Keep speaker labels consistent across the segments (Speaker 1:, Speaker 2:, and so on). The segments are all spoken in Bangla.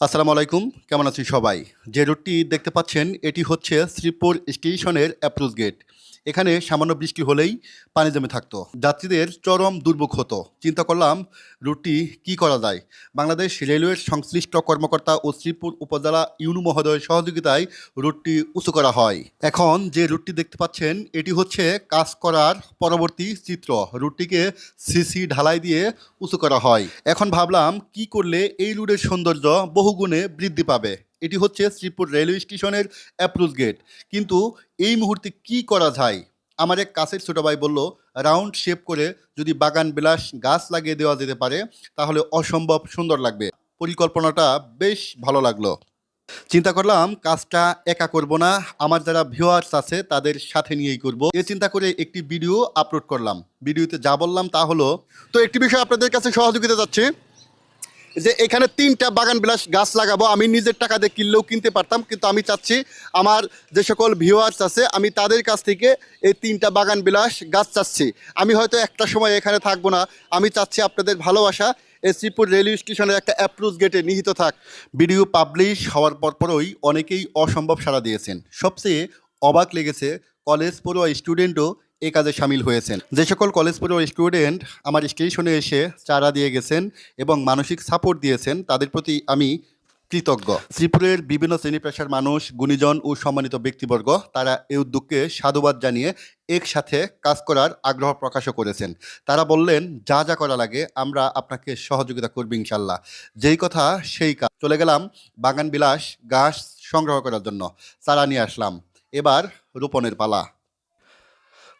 Speaker 1: আসসালামু আলাইকুম। কেমন আছেন সবাই? যে রুটটি দেখতে পাচ্ছেন, এটি হচ্ছে শ্রীপুর স্টেশনের অ্যাপ্রোচ গেট এখানে সামান্য বৃষ্টি হলেই পানি জমে থাকতো। যাত্রীদের চরম দুর্ভোগ হতো। চিন্তা করলাম, রুটটি কি করা যায়? বাংলাদেশ রেলওয়ের সংশ্লিষ্ট কর্মকর্তা ও শ্রীপুর উপজেলা ইউনু মহোদয়ের সহযোগিতায় রুটটি উঁচু করা হয়। এখন যে রুটটি দেখতে পাচ্ছেন, এটি হচ্ছে কাজ করার পরবর্তী চিত্র। রুটটিকে সিসি ঢালাই দিয়ে উঁচু করা হয়। এখন ভাবলাম, কি করলে এই রুটের সৌন্দর্য বহুগুণে বৃদ্ধি পাবে? এটি হচ্ছে শ্রীপুর রেলওয়ে স্টেশনের অ্যাপ্রোচ গেট কিন্তু এই মুহূর্তে কি করা যায়? আমার এক কাছের ছোটো ভাই বলল রাউন্ড শেপ করে যদি বাগান বিলাস গাছ লাগিয়ে দেওয়া যেতে পারে, তাহলে অসম্ভব সুন্দর লাগবে। পরিকল্পনাটা বেশ ভালো লাগল। চিন্তা করলাম, কাজটা একা করব না, আমার যারা ভিউয়ার্স আছে তাদের সাথে নিয়েই করব। এ চিন্তা করে একটি ভিডিও আপলোড করলাম। ভিডিওতে যা বললাম তা হলো, তো একটি বিষয় আপনাদের কাছে সহযোগিতা যাচ্ছে। যে এখানে তিনটা বাগান বিলাস গাছ লাগাবো, আমি নিজের টাকা দিয়ে কিনলেও কিনতে পারতাম, কিন্তু আমি চাচ্ছি আমার যে সকল ভিউয়ার্স আছে, আমি তাদের কাছ থেকে এই তিনটা বাগান বিলাস গাছ চাচ্ছি। আমি হয়তো একটা সময় এখানে থাকব না, আমি চাচ্ছি আপনাদের ভালোবাসা, এই শ্রীপুর রেলওয়ে স্টেশনের একটা অ্যাপ্রোচ গেটে নিহিত থাক। ভিডিও পাবলিশ হওয়ার পরপরই অনেকেই অসম্ভব সাড়া দিয়েছেন। সবচেয়ে অবাক লেগেছে কলেজ পড়ুয়া স্টুডেন্টও এই কাজে সামিল হয়েছেন। যে সকল কলেজ পড়ুয়া স্টুডেন্ট আমার স্টেশনে এসে চারা দিয়ে গেছেন এবং মানসিক সাপোর্ট দিয়েছেন, তাদের প্রতি আমি কৃতজ্ঞ। শ্রীপুরের বিভিন্ন শ্রেণি পেশার মানুষ, গুণীজন ও সম্মানিত ব্যক্তিবর্গ, তারা এই উদ্যোগকে সাধুবাদ জানিয়ে একসাথে কাজ করার আগ্রহ প্রকাশও করেছেন। তারা বললেন, যা যা করা লাগে, আমরা আপনাকে সহযোগিতা করব ইনশাল্লাহ যেই কথা, সেই কাজ। চলে গেলাম বাগান বিলাস গাছ সংগ্রহ করার জন্য। চারা নিয়ে আসলাম। এবার রোপণের পালা।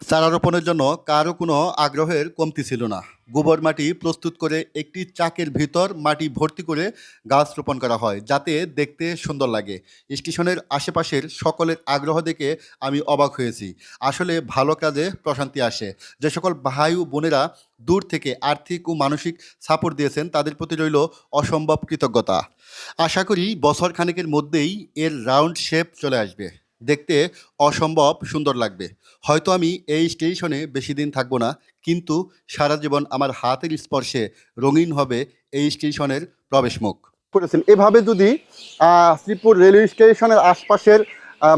Speaker 1: চারা রোপণের জন্য কারও কোনো আগ্রহের কমতি ছিল না। গোবর মাটি প্রস্তুত করে একটি চাকের ভিতর মাটি ভর্তি করে গাছ রোপণ করা হয়, যাতে দেখতে সুন্দর লাগে। স্টেশনের আশেপাশের সকলের আগ্রহ দেখে আমি অবাক হয়েছি। আসলে ভালো কাজে প্রশান্তি আসে। যে সকল ভাই ও বোনেরা দূর থেকে আর্থিক ও মানসিক সাপোর্ট দিয়েছেন, তাদের প্রতি রইল অসম্ভব কৃতজ্ঞতা। আশা করি বছর খানেকের মধ্যেই এর রাউন্ড শেপ চলে আসবে। দেখতে অসম্ভব সুন্দর লাগবে। হয়তো আমি এই স্টেশনে বেশি দিন থাকব না, কিন্তু সারা জীবন আমার হাতের স্পর্শে রঙিন হবে এই স্টেশনের প্রবেশমুখ করেছেন। এভাবে যদি শ্রীপুর রেলওয়ে স্টেশনের আশপাশের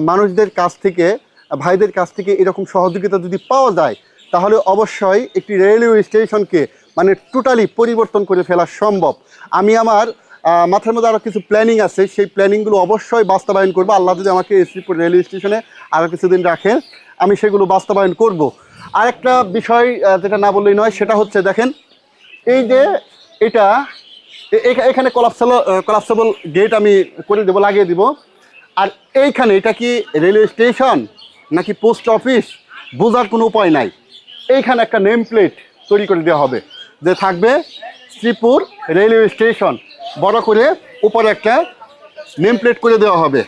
Speaker 1: মানুষদের কাছ থেকে, ভাইদের কাছ থেকে এরকম সহযোগিতা যদি পাওয়া যায়, তাহলে অবশ্যই একটি রেলওয়ে স্টেশনকে মানে টোটালি পরিবর্তন করে ফেলা সম্ভব। আমি আমার মাথার মধ্যে আরও কিছু প্ল্যানিং আছে। সেই প্ল্যানিংগুলো অবশ্যই বাস্তবায়ন করব। আল্লাহ যদি আমাকে শ্রীপুর রেলওয়ে স্টেশনে আরও কিছুদিন রাখেন, আমি সেগুলো বাস্তবায়ন করব। আরেকটা বিষয় যেটা না বললেই নয়, সেটা হচ্ছে, দেখেন, এই যে এটা এখানে কলাপসাল কলাপসাবল গেট আমি করে দেবো, লাগিয়ে দিব। আর এইখানে এটা কি রেলওয়ে স্টেশন নাকি পোস্ট অফিস বোঝার কোনো উপায় নাই। এইখানে একটা নেম প্লেট তৈরি করে দেওয়া হবে। যে থাকবে শ্রীপুর রেলওয়ে স্টেশন বড় করে উপরে একটা নেম প্লেট করে দেওয়া হবে।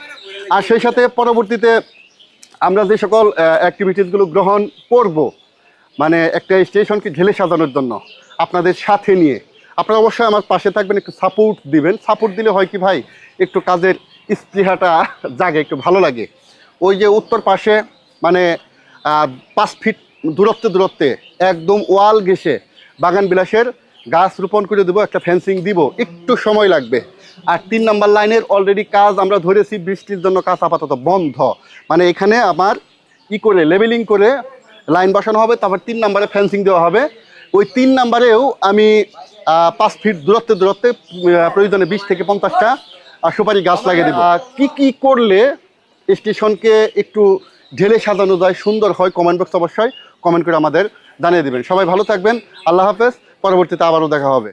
Speaker 1: আর সেই সাথে পরবর্তীতে আমরা যে সকল অ্যাক্টিভিটিসগুলো গ্রহণ করব মানে একটা স্টেশনকে ঢেলে সাজানোর জন্য আপনাদের সাথে নিয়ে। আপনারা অবশ্যই আমার পাশে থাকবেন, একটু সাপোর্ট দিবেন। সাপোর্ট দিলে হয় কি ভাই? একটু কাজের স্পৃহাটা জাগে, একটু ভালো লাগে। ওই যে উত্তর পাশে মানে পাঁচ ফিট দূরত্বে দূরত্বে, একদম ওয়াল ঘেসে বাগান বিলাসের গাছ রোপণ করে দেবো, একটা ফেন্সিং দিব, একটু সময় লাগবে। আর তিন নম্বর লাইনের অলরেডি কাজ আমরা ধরেছি, বৃষ্টির জন্য কাজ আপাতত বন্ধ। মানে এখানে আমার ই করে লেবেলিং করে লাইন বসানো হবে, তারপর তিন নম্বরে ফেন্সিং দেওয়া হবে। ওই তিন নম্বরেও আমি পাঁচ ফিট দূরত্বে দূরত্বে প্রয়োজনে বিশ থেকে পঞ্চাশটা সুপারি গাছ লাগিয়ে দেবো। কি কি করলে স্টেশনকে একটু ঢেলে সাজানো যায়, সুন্দর হয় কমেন্ট বক্স অবশ্যই কমেন্ট করে আমাদের জানিয়ে দেবেন। সবাই ভালো থাকবেন, আল্লাহ হাফেজ। পরবর্তীতে আবারও দেখা হবে।